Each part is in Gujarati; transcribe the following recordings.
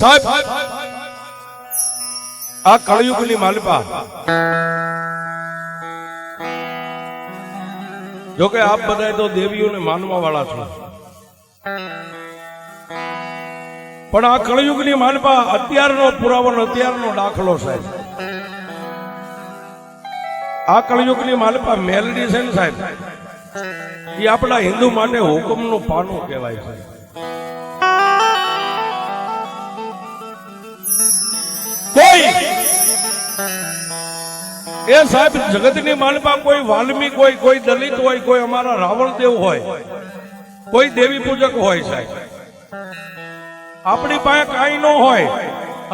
સાહેબ, આ કળયુગની માલિપા. જોકે આપ બધા તો દેવીઓને માનવા વાળા છો. પણ આ કળયુગની માનપા અત્યારનો પુરાવો અત્યારનો દાખલો સાહેબ. આ કળયુગની માલપા મેલડી છે ને સાહેબ. એ આપણા હિન્દુ માટે હુકમનું પાનું કહેવાય છે. કોઈ. એ સાહેબ, જગતની માલપા કોઈ વાલ્મીક હોય કોઈ દલિત હોય, કોઈ અમારા રાવણ દેવ હોય, કોઈ દેવી પૂજક હોય સાહેબ. આપણી પાસે કાંઈ ન હોય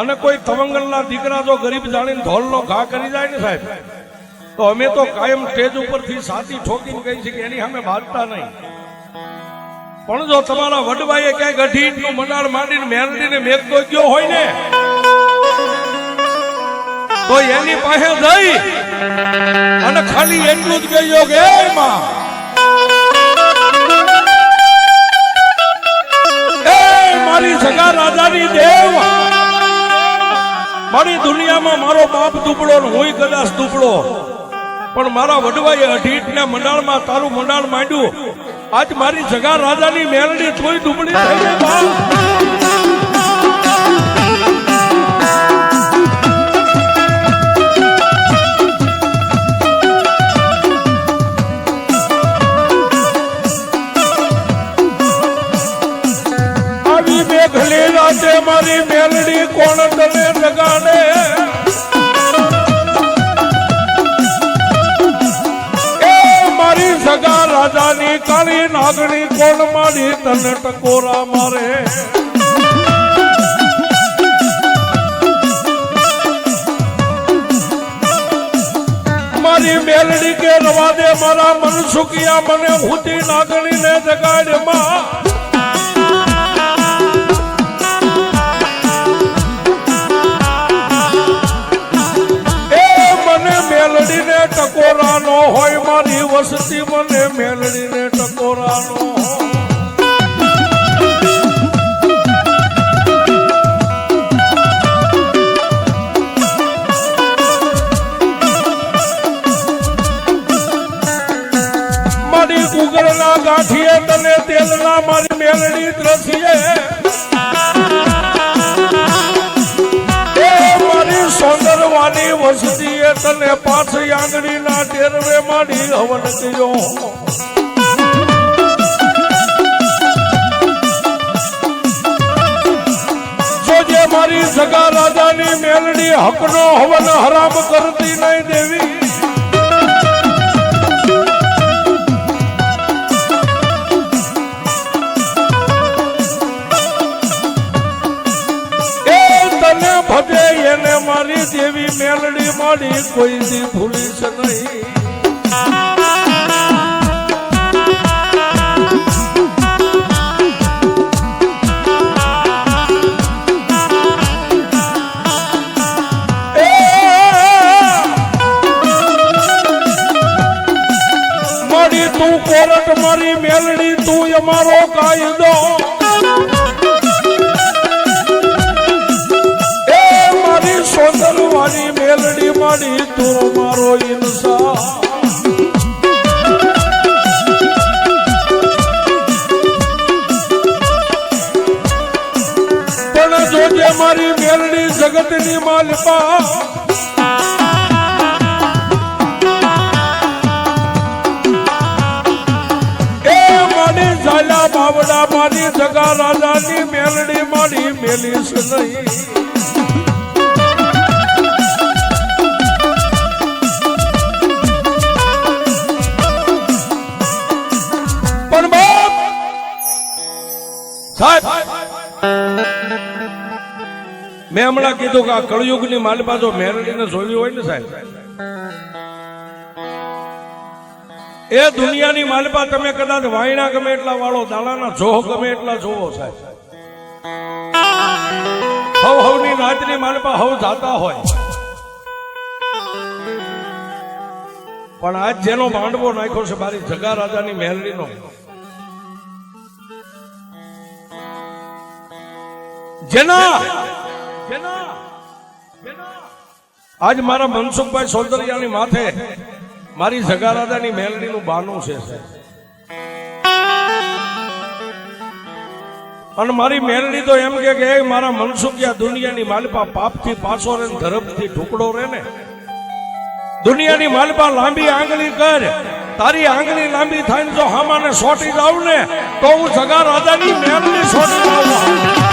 અને કોઈ તવંગલના દીકરા જો ગરીબ જાણીને ધોલનો ઘા કરી જાય ને સાહેબ, તો અમે તો કાયમ સ્ટેજ ઉપરથી સાચી ઠોકીને કહી છે કે એની સામે વાંચતા નહીં. પણ જો તમારા વડવાઈએ ક્યાંય અઢી ઇંચનું મંડાળ માંડીને મેરડીને મેઘ ગયો હોય ને તો એની પાસે જઈ અને ખાલી એટલું જ કહેજો કે એમાં મારી સગા રાજાની દેવ મારી દુનિયામાં મારો બાપ દુબળો ને હું કદાચ દુબળો. પણ મારા વડવાએ અઢીટના મંડાળમાં તારું મંડાળ માંડ્યું. આજ મારી જગા રાજાની મેલડી થોડી દુબળી થઈ ગઈ મારી મેલડી કોણ તને લગાડે? એ મારી સગા રાજાની કાળી નાગણી કોણ મારી તને ટકોરા મારે? મારી મેલડી કે રવા દે મારા મન સુકિયા મને હુતી નાગણી ને જગાડમાં હોય મારી વસતી મને મેળવીને ટકોરાનો. મારી ગુગળના ગાંઠીએ તને તેલના મારી મેલડી દ્રસીએ વસતીએ તને પાછી આંગળીના ટેરવે માડી હવન કર્યો મારી સગા રાજાની મેલડી હકનો હવન હરામ કરતી નહીં દેવી. દેવી મેલડી માડી કોઈ ભૂલી મારી તું કોરટ મારી મેલડી તું અમારો કાયદો જગા રાજાની મેલડી મળી મેલીશ નહીં. મેં હમણાં કીધું કે આ કળયુગની માલિપા જો મેરડીને જોવી હોય ને સાહેબ. એ દુનિયાની માલપા તમે કદાચ વાયણા ગમે એટલા વાળો, દાડાના જોહ ગમે એટલા જોવો સાહેબ. હવ હવની નાચની માલપા હવ જાતા હોય. પણ આજ જેનો માંડવો નાખ્યો છે મારી જગા રાજાની મહેલડીનો જેના આજ મારા મનસુખભાઈ સોલદરિયાની માથે મારી જગારાદાની મેલડીનું બાનું છે અને મારી મેલડી તો એમ કે કે, "એ મારા મનસુખિયા દુનિયાની માલપા પાપથી પાછો રે ને ધરમથી ઢુકડો રે ને. દુનિયાની માલપા લાંબી આંગળી કર, તારી આંગળી લાંબી થાય જો હામાને સોટી જાવ ને, તો હું જગા રાજાની સોટી જાઉં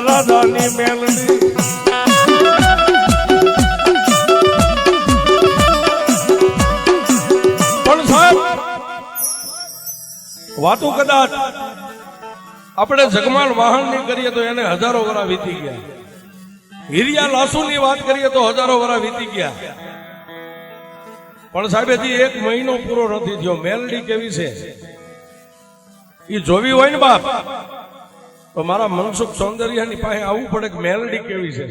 જગા રાધાની મેલડી. પણ સાહેબ, વાતો કદાચ આપણે જગમાલ વાહનની કરીએ તો એને હજારો વરા વીતી ગયા. હિરિયા લાસુની વાત કરીએ તો હજારો વરા વીતી ગયા. પણ સાહેબ, હજી એક મહિનો પૂરો નથી થયો. મેલડી કેવી છે? એ જોવી હોય ને બાપ? તો મારા મનસુખ સૌંદર્યની પાસે આવવું પડે કે મેલડી કેવી છે?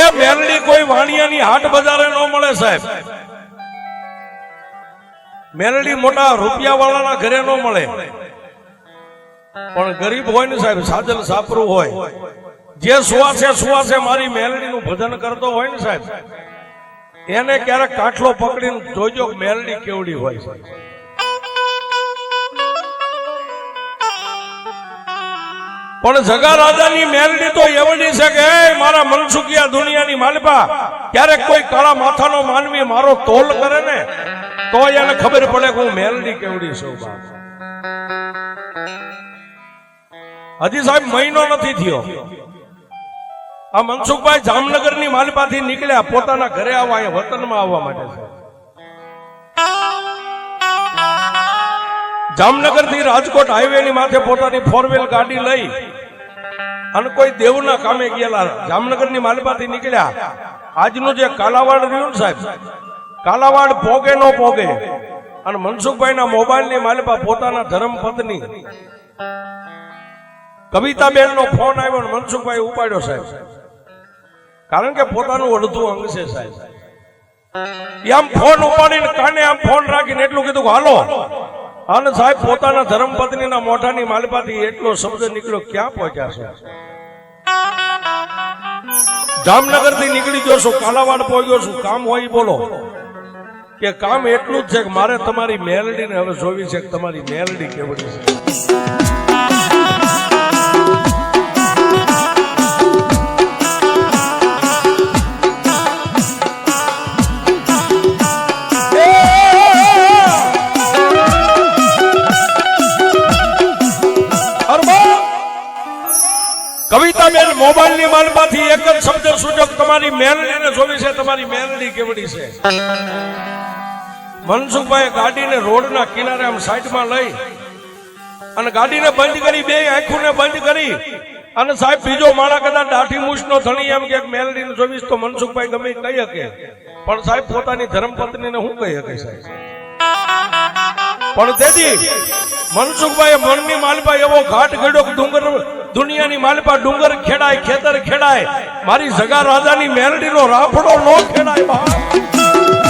એ મેલડી કોઈ વાણિયાની હાટ બજારે ન મળે સાહેબ. મેલડી મોટા રૂપિયા વાળાના ઘરે ન મળે. પણ ગરીબ હોય ને સાહેબ, સાજલ સાપરું હોય. જે સુવાસે સુવાસે મારી મેલડીનું ભજન કરતો હોય ને સાહેબ એને ક્યારેક કાટલો પકડીને જોજો મેલની કેવડી હોય છે. પણ જગા રાજાની મેલડી તો એવડી છે કે મારા મનસુખિયા દુનિયાની માલપા, ક્યારેક કોઈ કાળા માથાનો માનવી મારો તોલ કરે ને, તો એને ખબર પડે કે હું મેલડી કેવડી છું હજી સાહેબ મહિનો નથી થયો. આ મનસુખભાઈ જામનગરની માલપાથી નીકળ્યા, પોતાના ઘરે આવવા અહીંયા વતનમાં આવવા માટે છે. જામનગરથી રાજકોટ હાઈવે ની માથે પોતાની ફોર વ્હીલ ગાડી લઈ અને કોઈ દેવના કામે ગયેલા જામનગરની માલપાથી નીકળ્યા. આજનું જે કાલાવાડ રહ્યું સાહેબ, કાલાવાડ પોગે નો પોગે, અને મનસુખભાઈ ના મોબાઈલની માલપા પોતાના ધર્મ પત્ની કવિતાબેન નો ફોન આવ્યો ને મનસુખભાઈ ઉપાડ્યો સાહેબ. કારણ કે પોતાનું અડધું અંગ છે સાહેબ. આમ ફોન ઉપાડીને કાને આમ ફોન રાખીને એટલું કીધું હાલો. અને સાહેબ પોતાના ધર્મપત્નીના મોઢાની માલપાથી એટલો શબ્દ નીકળ્યો, ક્યાં પહોંચ્યા છે? જામનગરથી નીકળી ગયો છું, કાલાવાડ પહોંચ્યો છું, કામ હોય બોલો. કે કામ એટલું જ છે કે મારે તમારી મેલડીને હવે જોવી છે કે તમારી મેલડી કેવડી છે. કવિતાબેન મોબાઈલની માલમાંથી એક જ શબ્દ સૂચક તમારી મેલડીને જોવી છે, તમારી મેલડી કેવડી છે. મનસુખભાઈ ગાડીને રોડના કિનારે આમ સાઈડમાં લઈ અને ગાડીને બંધ કરી, બે આંખોને બંધ કરી અને સાહેબ બીજો માળા કદાચ દાઢી મૂછનો ધણી એમ કે મેલડીને જોવીશ તો મનસુખભાઈ ગમે કહી શકે. પણ સાહેબ પોતાની ધર્મપત્નીને હું કહી શકે સાહેબ? પણ તેથી મનસુખભાઈ મનની માલપા એવો ઘાટ ઘડ્યો કે ડુંગર દુનિયાની માલપા ડુંગર ખેડાય, ખેતર ખેડાય. મારી જગા રાજાની મેરડીનો રાફડો નો ખેડાય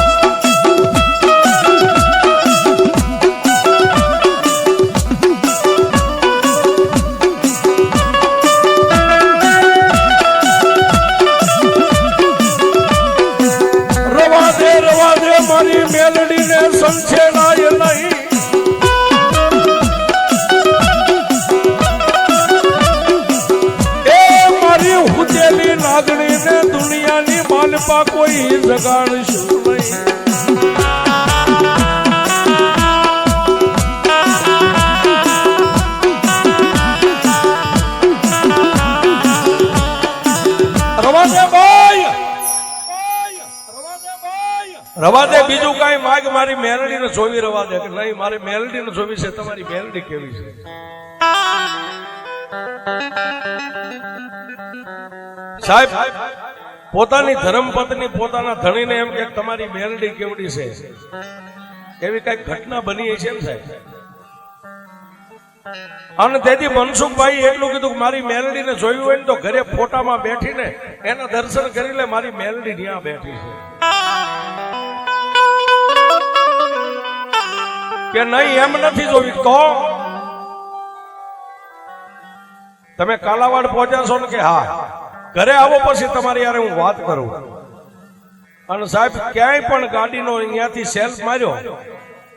રવા દે ભાઈ! રવા દે બીજું કાંઈ માગ મારી મેલડીને જોવી રવા દે કે નહીં? મારી મેલડીને જોવી છે, તમારી મેલડી કેવી છે? સાહેબ, પોતાની ધર્મપત્ની પોતાના ધણીને એમ કે તમારી મેલડી કેવડી છે? એવી કંઈક ઘટના બની છે ને સાહેબ? અને તેથી મનસુખભાઈ એટલું કીધું કે મારી મેલડીને જોયું હોય ને તો ઘરે ફોટામાં બેઠીને એના દર્શન કરી લે મારી મેલડી ત્યાં બેઠી છે. કે નહીં, એમ નથી જોવી તો તમે કાલાવાડ પહોંચ્યા છો ને કે હા, ઘરે આવો પછી તમારી યારે હું વાત કરું. અને સાહેબ, ક્યાંય પણ ગાડીનો અહીંયાથી સેલ્ફ માર્યો,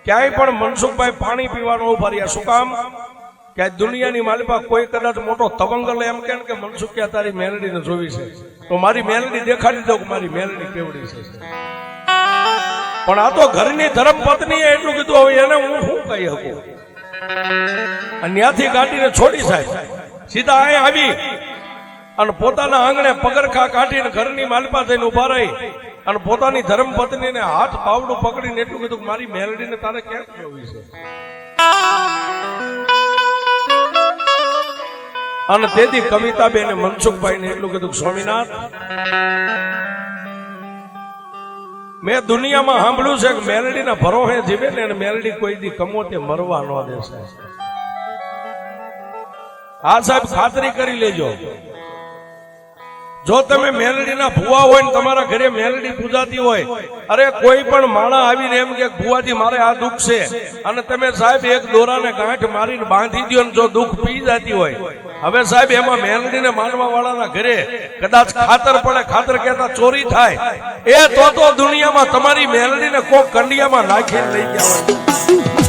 ક્યાંય પણ મનસુખભાઈ પાણી પીવાનું ઊભા રહ્યા. શું કામ? કે દુનિયાની માલિપા કોઈ કદાચ મોટો તવંગલ એમ કે કે મનસુખ કે તારી મેલડીને જોવી છે? તો મારી મેલડી દેખાડી દઉં મારી મેલડી કેવડી છે? પણ આ તો ઘરની ધર્મ પત્નીએ એટલું કીધું, હવે એને હું શું કહી શકું? અને ત્યાંથી કાઢીને છોડી સાહેબ. સીધા અહીંયા આવી અને પોતાના આંગણે પગરખા કાઢીને ઘરની માલપા થઈને ઊભા રહી અને પોતાની ધર્મ પત્નીને હાથ પાવડું પકડીને એટલું કીધું મારી મેલડીને તારે ક્યાં જોવી છે? અને તેથી કવિતાબેન મનસુખભાઈ ને એટલું કીધું સ્વામિનાથ, મેં દુનિયામાં સાંભળ્યું છે કે મેલડીના ભરોહે જીવે ને મેલડી કોઈ દી કમો તે મરવા ન દેશે હા સાહેબ, ખાતરી કરી લેજો. જો તમે મેલડીના ભુવા હોય ને તમારા ઘરે મેલડી પૂજાતી હોય, અરે કોઈ પણ માણા આવીને એમ કે, ભુવાજી, મારે આ દુઃખ છે. અને તમે સાહેબ એક દોરાને ગાંઠ મારીને બાંધી દો ને જો દુઃખ પી જતી હોય હવે સાહેબ, એમાં મેલડીને માનવા વાળાના ઘરે કદાચ ખાતર પડે, ખાતર કહેતા ચોરી થાય. એ તો તો દુનિયામાં તમારી મેલડીને કોક કંડિયામાં નાખીને લઈ ગયા હોય.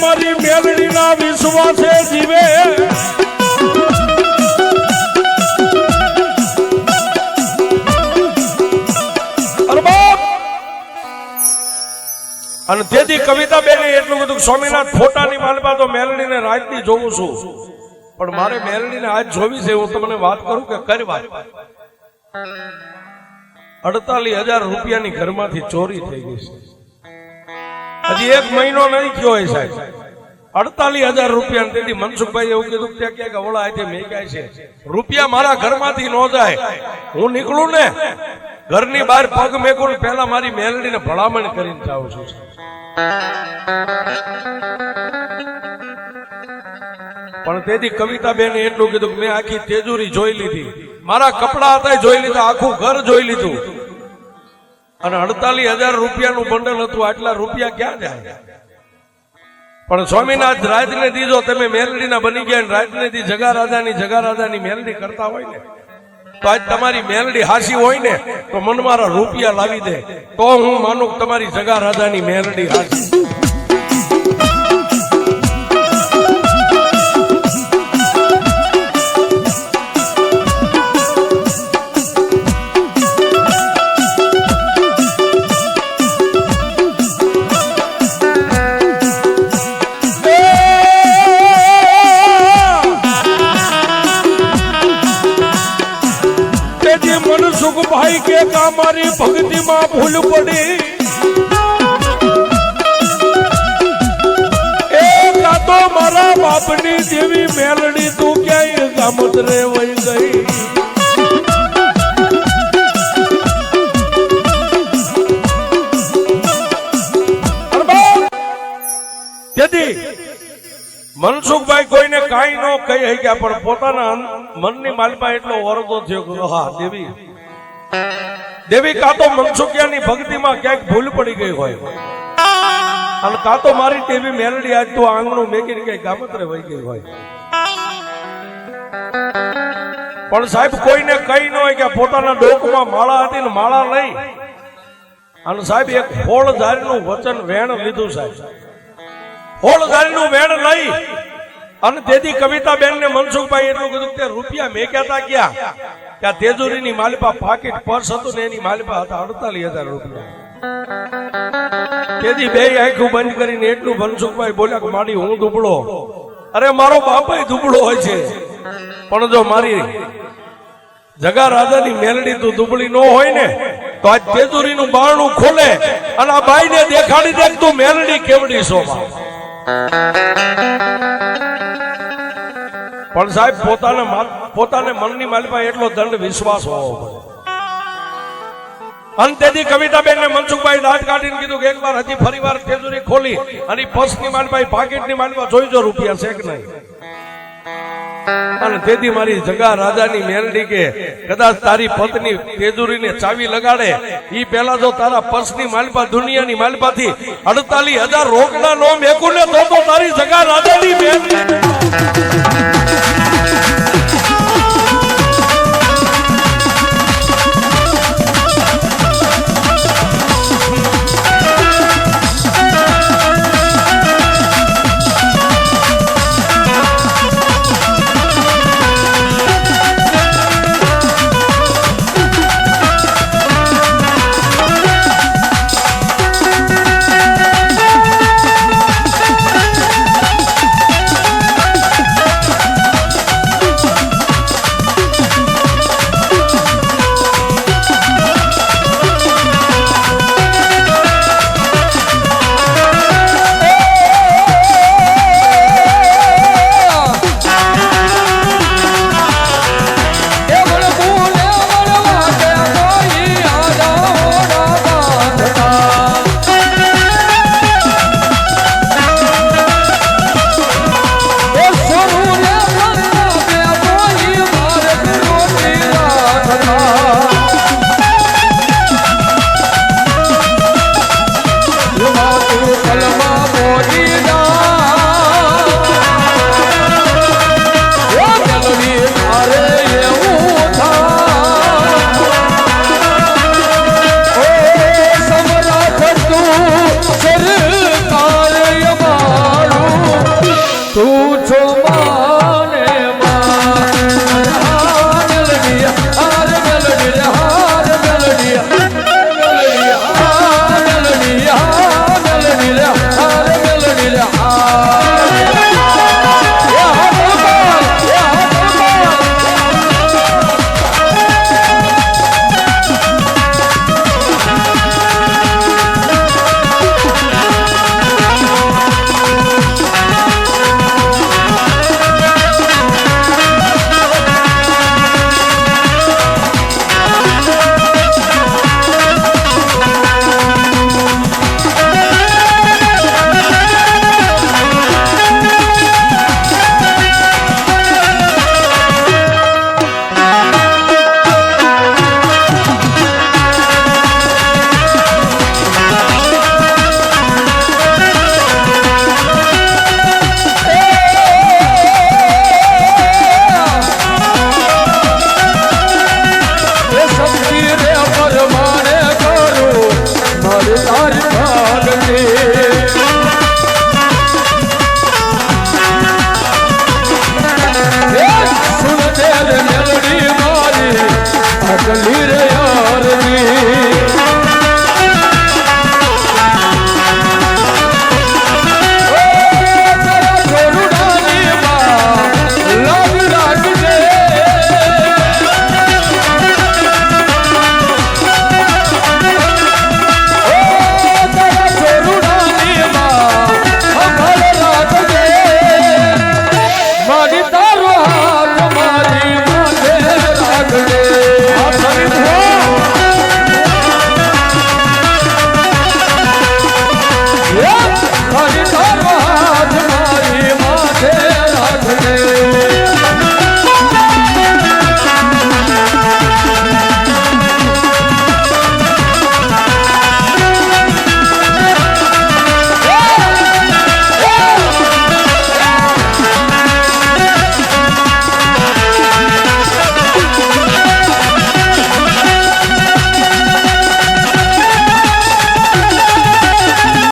ના બન્યા ના વિશ્વાસે જીવે. અને તેથી કવિતા બેને એટલું બધું સ્વામિનાથ ફોટાની માલપા તો મેલડીને રાજની જોઉં છું. પણ મારે મેલડીને આજ જોવી છે, હું તમને વાત કરું કે કરી વાત? અડતાલીસ હજાર રૂપિયાની ઘરમાંથી ચોરી થઈ ગઈ છે. હજી એક મહિનો નહીં થયો હોય સાહેબ. અડતાલીસ હજાર રૂપિયા તેથી મનસુખભાઈ એવું કીધું કે ક્યાંક અવળા આજે મેકાય છે. રૂપિયા મારા ઘરમાંથી ન જાય. હું નીકળું ને, ઘરની બહાર પગ મેકું પહેલા મારી મેલડીને ભલામણ કરીને જાઉં છું. પણ તેથી કવિતા બેને એટલું કીધું કે મેં આખી તેજુરી જોઈ લીધી. મારા કપડા હતા જોઈ લીધા, આખું ઘર જોઈ લીધું. અને અડતાલીસ હજાર રૂપિયાનું બંડલ હતું, આટલા રૂપિયા ક્યાં જાય? પણ સ્વામિનાથ રાજને દીધો તમે મેલડીના બની ગયા રાજને દી જગા રાજાની જગા રાજાની મેલડી કરતા હોય ને, તો આજ તમારી મેલડી હાસી હોય ને, તો મન મારા રૂપિયા લાવી દે. તો હું માનું તમારી જગા રાજાની મેલડી હાસી. ભક્તિમાં ભૂલ પડી. એ મારા બાપની જેવી મેલડી તું ક્યાંય ગામત વહી ગઈ? મનસુખભાઈ કોઈને કાંઈ ન કહી શક્યા, પણ પોતાના મનની માલમાં એટલો વરદો થયો હા, દેવી. દેવી કાં તો મનસુખિયાની ભક્તિમાં ક્યાંક ભૂલ પડી ગઈ હોય. અને કાં તો મારી ટીવી મેલડી આજ તો આંગણું મેકીને કઈ ગામત્રે વહી ગઈ હોય. પણ સાહેબ, કોઈને કઈ ન હોય કે પોતાના ડોકમાં માળા હતી ને માળા લઈ અને સાહેબ, એક હોળધારીનું વચન વેણ લીધું સાહેબ. હોળધારીનું વેણ લઈ અને તેથી કવિતા બેન ને મનસુખભાઈ એટલું કીધું કે રૂપિયા મેં કહેતા ગયા. કે આ તેજુરીની માલિપા પાકીટ પર્સ હતું ને એની માલિપા હતા અડતાલીસ હજાર રૂપિયા. તેથી બે આંખું બંધ કરીને એટલું મનસુખભાઈ બોલ્યા કે મારી હું દુબળો? અરે, મારો બાપાય દુબળો હોય છે. પણ જો મારી જગા રાજાની મેલડી તું દુબળી ન હોય ને, તો આ તેજુરીનું બારણું ખોલે અને આ ભાઈને દેખાડી દે તું મેલડી કેવડી બા. પણ સાહેબ, પોતાના પોતાને મનની માલિપા એટલો દંડ વિશ્વાસ હોવો પડે. અંતેથી તેથી કવિતાબેન ને મનસુખભાઈ દાંત કાઢીને કીધું કે એકવાર હજી ફરી વાર તેજુરી ખોલી અને ઈ પર્સની માલભાઈ પાકીટની જોઈ જોઈજો રૂપિયા છે કે નહીં. અને તેથી મારી જગા રાજાની મેલડી કે, કદાચ તારી પત્ની તેજુરીને ચાવી લગાડે. ઈ પેલા જો તારા પર્સની માલપા, દુનિયાની માલપાથી અડતાલીસ હજાર રોકડા નો મેકું ને તો તો તારી જગા રાજાની મેલડી.